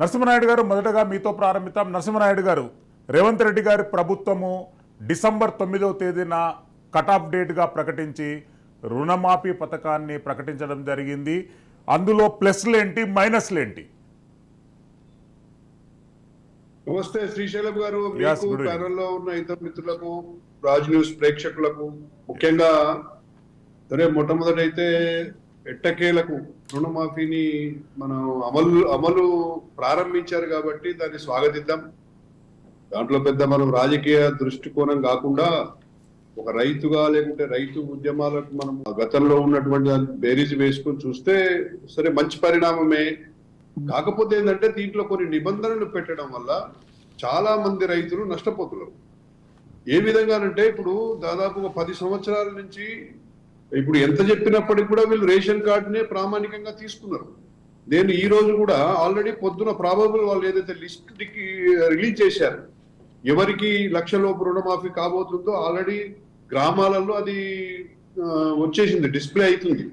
నరసింహనాయుడు గారు మొదటగా మీతో ప్రారంభిద్దాం. నరసింహనాయుడు గారు రేవంత్ రెడ్డి గారి ప్రభుత్వము డిసెంబర్ తొమ్మిదవ తేదీన కట్ ఆఫ్ డేట్గా ప్రకటించి రుణమాఫీ పథకాన్ని ప్రకటించడం జరిగింది. అందులో ప్లస్లేంటి మైనస్లేంటి నమస్తే శ్రీశైలం గారు. Yes, మీకు good evening. ప్యానెల్లో ఉన్న ఇతర మిత్రులకు రాజ్ న్యూస్ ప్రేక్షకులకు ముఖ్యంగా సరే మొట్టమొదటి అయితే ఎట్టకేలకు రుణమాఫీని మనం అమలు అమలు ప్రారంభించారు కాబట్టి దాన్ని స్వాగతిద్దాం. దాంట్లో పెద్ద మనం రాజకీయ దృష్టికోణం కాకుండా ఒక రైతుగా లేకుంటే రైతు ఉద్యమాలకు మనం గతంలో ఉన్నటువంటి దాన్ని బేరీజ్ వేసుకొని చూస్తే సరే మంచి పరిణామమే. కాకపోతే ఏంటంటే దీంట్లో కొన్ని నిబంధనలు పెట్టడం వల్ల చాలా మంది రైతులు నష్టపోతున్నారు. ఏ విధంగానంటే ఇప్పుడు దాదాపు ఒక పది సంవత్సరాల నుంచి ఇప్పుడు ఎంత చెప్పినప్పటికీ కూడా వీళ్ళు రేషన్ కార్డునే ప్రామాణికంగా తీసుకున్నారు. నేను ఈ రోజు కూడా ఆల్రెడీ పొద్దున ప్రాబబుల్ వాళ్ళు ఏదైతే లిస్ట్ రిలీజ్ చేశారు ఎవరికి లక్ష లోపు రుణమాఫీ కాబోతుందో ఆల్రెడీ గ్రామాలలో అది వచ్చేసింది డిస్ప్లే అవుతుంది.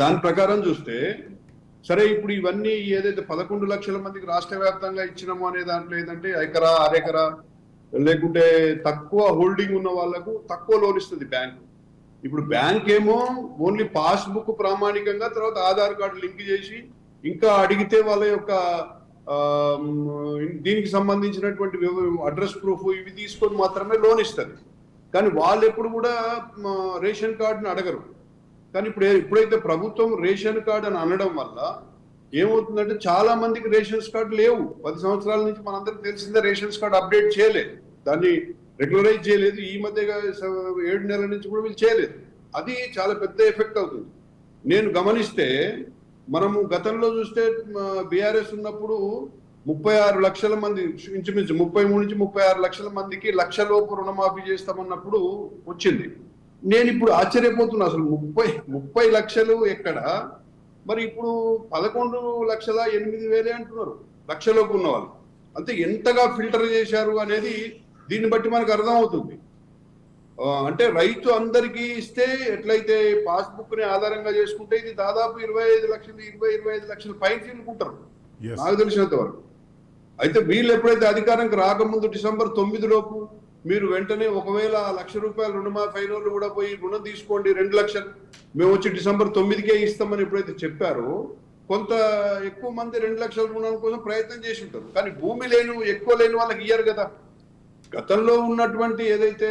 దాని ప్రకారం చూస్తే సరే ఇప్పుడు ఇవన్నీ ఏదైతే పదకొండు లక్షల మందికి రాష్ట్ర వ్యాప్తంగా ఇచ్చినాము అనే దాంట్లో ఏంటంటే ఎకరా అరెకరా లేకుంటే తక్కువ హోల్డింగ్ ఉన్న వాళ్ళకు తక్కువ లోన్ ఇస్తుంది బ్యాంకు. ఇప్పుడు బ్యాంక్ ఏమో ఓన్లీ పాస్బుక్ ప్రామాణికంగా తర్వాత ఆధార్ కార్డు లింక్ చేసి ఇంకా అడిగితే వాళ్ళ యొక్క దీనికి సంబంధించినటువంటి అడ్రస్ ప్రూఫ్ ఇవి తీసుకొని మాత్రమే లోన్ ఇస్తుంది. కానీ వాళ్ళు ఎప్పుడు కూడా రేషన్ కార్డును అడగరు. కానీ ఇప్పుడు ఇప్పుడైతే ఎప్పుడైతే ప్రభుత్వం రేషన్ కార్డు అని అనడం వల్ల ఏమవుతుందంటే చాలా మందికి రేషన్స్ కార్డు లేవు. పది సంవత్సరాల నుంచి మనందరికి తెలిసిందే రేషన్స్ కార్డు అప్డేట్ చేయలేదు. దాన్ని రెగ్యులరైజ్ చేయలేదు. ఈ మధ్య ఏడు నెలల నుంచి కూడా వీళ్ళు చేయలేదు. అది చాలా పెద్ద ఎఫెక్ట్ అవుతుంది. నేను గమనిస్తే మనము గతంలో చూస్తే బీఆర్ఎస్ ఉన్నప్పుడు ముప్పై ఆరు లక్షల మంది ఇంచుమించు ముప్పై మూడు నుంచి ముప్పై ఆరు లక్షల మందికి లక్ష లోపు రుణమాఫీ చేస్తామన్నప్పుడు వచ్చింది. నేను ఇప్పుడు ఆశ్చర్యపోతున్నా. అసలు ముప్పై ముప్పై లక్షలు ఎక్కడ? మరి ఇప్పుడు పదకొండు లక్షల ఎనిమిది వేలే అంటున్నారు. లక్షలోపు ఉన్న వాళ్ళు అంటే ఎంతగా ఫిల్టర్ చేశారు అనేది దీన్ని బట్టి మనకు అర్థమవుతుంది. అంటే రైతు అందరికీ ఇస్తే ఎట్లయితే పాస్బుక్ని ఆధారంగా చేసుకుంటే ఇది దాదాపు ఇరవై ఐదు లక్షలు ఇరవై ఇరవై ఐదు లక్షలు పైన తీసుకుంటారు. నాకు తెలిసినంత వరకు. అయితే వీళ్ళు ఎప్పుడైతే అధికారంకి రాకముందు డిసెంబర్ తొమ్మిది లోపు మీరు వెంటనే ఒకవేళ లక్ష రూపాయలు రుణమాఫీ అయిన వాళ్ళు కూడా పోయి రుణం తీసుకోండి రెండు లక్షలు మేము వచ్చి డిసెంబర్ తొమ్మిదికే ఇస్తామని ఎప్పుడైతే చెప్పారో కొంత ఎక్కువ మంది రెండు లక్షల రుణం కోసం ప్రయత్నం చేసి ఉంటారు. కానీ భూమి లేని ఎక్కువ లేని వాళ్ళకి ఇయ్యరు కదా. గతంలో ఉన్నటువంటి ఏదైతే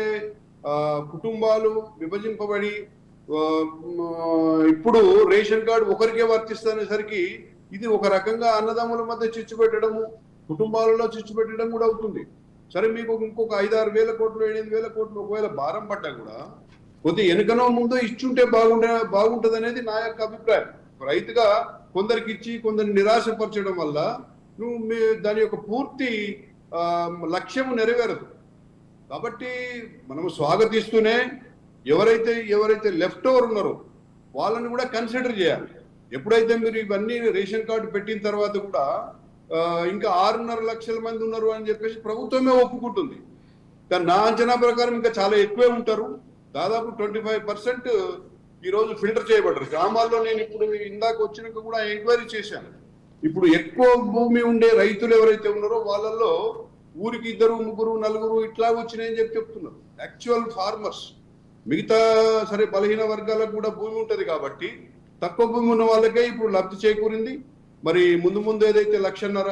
కుటుంబాలు విభజింపబడి ఇప్పుడు రేషన్ కార్డు ఒకరికే వర్తిస్తనేసరికి ఇది ఒక రకంగా అన్నదమ్ముల మధ్య చిచ్చు పెట్టడము కుటుంబాలలో చిచ్చు పెట్టడం కూడా అవుతుంది. సరే మీకు ఇంకొక ఐదారు వేల కోట్లు ఎనిమిది వేల కోట్లు ఒకవేళ భారం పడ్డా కూడా కొద్ది వెనుకనో ముందో ఇచ్చుంటే బాగుండే బాగుంటుంది అనేది నా యొక్క అభిప్రాయం. రైతుగా కొందరికి ఇచ్చి కొందరిని నిరాశపరచడం వల్ల నువ్వు మీ దాని యొక్క పూర్తి లక్ష్యం నెరవేరదు. కాబట్టి మనము స్వాగతిస్తూనే ఎవరైతే ఎవరైతే లెఫ్ట్ ఓవర్ ఉన్నారో వాళ్ళని కూడా కన్సిడర్ చేయాలి. ఎప్పుడైతే మీరు ఇవన్నీ రేషన్ కార్డు పెట్టిన తర్వాత కూడా ఇంకా ఆరున్నర లక్షల మంది ఉన్నారు అని చెప్పేసి ప్రభుత్వమే ఒప్పుకుంటుంది. కానీ నా అంచనా ప్రకారం ఇంకా చాలా ఎక్కువే ఉంటారు. దాదాపు ట్వంటీ ఫైవ్ పర్సెంట్ ఈ రోజు ఫిల్టర్ చేయబడ్డారు. గ్రామాల్లో నేను ఇప్పుడు ఇందాక వచ్చినాక కూడా ఎంక్వైరీ చేశాను. ఇప్పుడు ఎక్కువ భూమి ఉండే రైతులు ఎవరైతే ఉన్నారో వాళ్ళల్లో ఊరికి ఇద్దరు ముగ్గురు నలుగురు ఇట్లా వచ్చినాయని చెప్పి చెప్తున్నారు. యాక్చువల్ ఫార్మర్స్ మిగతా సరే బలహీన వర్గాలకు కూడా భూమి ఉంటుంది కాబట్టి తక్కువ భూమి ఉన్న వాళ్ళకే ఇప్పుడు లబ్ధి చేకూరింది. మరి ముందు ముందు ఏదైతే లక్షన్నర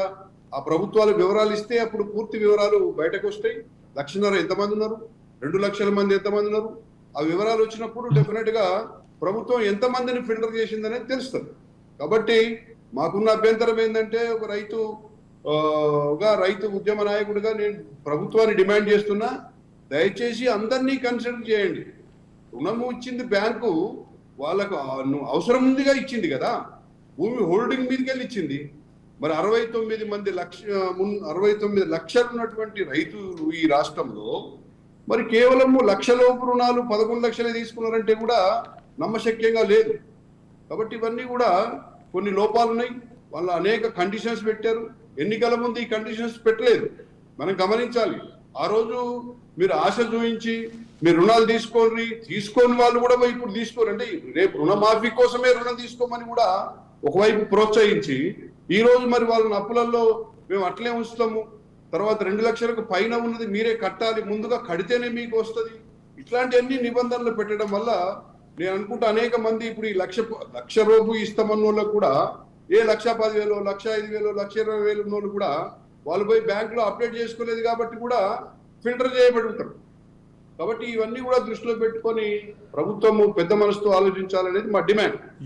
ఆ ప్రభుత్వాలు వివరాలు ఇస్తే అప్పుడు పూర్తి వివరాలు బయటకు వస్తాయి. లక్షన్నర ఎంతమంది ఉన్నారు? రెండు లక్షల మంది ఎంతమంది ఉన్నారు? ఆ వివరాలు వచ్చినప్పుడు డెఫినెట్గా ప్రభుత్వం ఎంతమందిని ఫిల్టర్ చేసిందనేది తెలుస్తుంది. కాబట్టి మాకున్న అభ్యంతరం ఏంటంటే ఒక రైతు గా రైతు ఉద్యమ నాయకుడిగా నేను ప్రభుత్వాన్ని డిమాండ్ చేస్తున్నా దయచేసి అందరినీ కన్సిడర్ చేయండి. రుణము ఇచ్చింది బ్యాంకు వాళ్ళకు అవసరం ఉందిగా ఇచ్చింది కదా. భూమి హోల్డింగ్ మీదకి వెళ్ళి ఇచ్చింది. మరి అరవై తొమ్మిది మంది లక్ష మున్ అరవై తొమ్మిది లక్షలు ఉన్నటువంటి రైతులు ఈ రాష్ట్రంలో మరి కేవలము లక్షలోపు రుణాలు పదకొండు లక్షలే తీసుకున్నారంటే కూడా నమ్మశక్యంగా లేదు. కాబట్టి ఇవన్నీ కూడా కొన్ని లోపాలు ఉన్నాయి వాళ్ళు అనేక కండిషన్స్ పెట్టారు. ఎన్నికల ముందు ఈ కండిషన్స్ పెట్టలేదు. మనం గమనించాలి. ఆ రోజు మీరు ఆశ చూపించి మీరు రుణాలు తీసుకోండి. తీసుకోని వాళ్ళు కూడా ఇప్పుడు తీసుకోరు. అంటే రేపు రుణమాఫీ కోసమే రుణం తీసుకోమని కూడా ఒకవైపు ప్రోత్సహించి ఈ రోజు మరి వాళ్ళని అప్పులలో మేము అట్లే ఉంచుతాము. తర్వాత రెండు లక్షలకు పైన ఉన్నది మీరే కట్టాలి. ముందుగా కడితేనే మీకు వస్తుంది. ఇట్లాంటివన్నీ నిబంధనలు పెట్టడం వల్ల నేను అనుకుంటా అనేక మంది ఇప్పుడు ఈ లక్ష లక్ష రూపు ఇస్తామన్న వాళ్ళకు కూడా ఏ లక్ష పదివేలు లక్ష ఐదు వేలు లక్ష ఇరవై వేలు ఉన్న వాళ్ళు కూడా వాళ్ళు పోయి బ్యాంకులో అప్డేట్ చేసుకోలేదు కాబట్టి కూడా ఫిల్టర్ చేయబడి ఉంటారు. కాబట్టి ఇవన్నీ కూడా దృష్టిలో పెట్టుకొని ప్రభుత్వము పెద్ద మనసుతో ఆలోచించాలనేది మా డిమాండ్.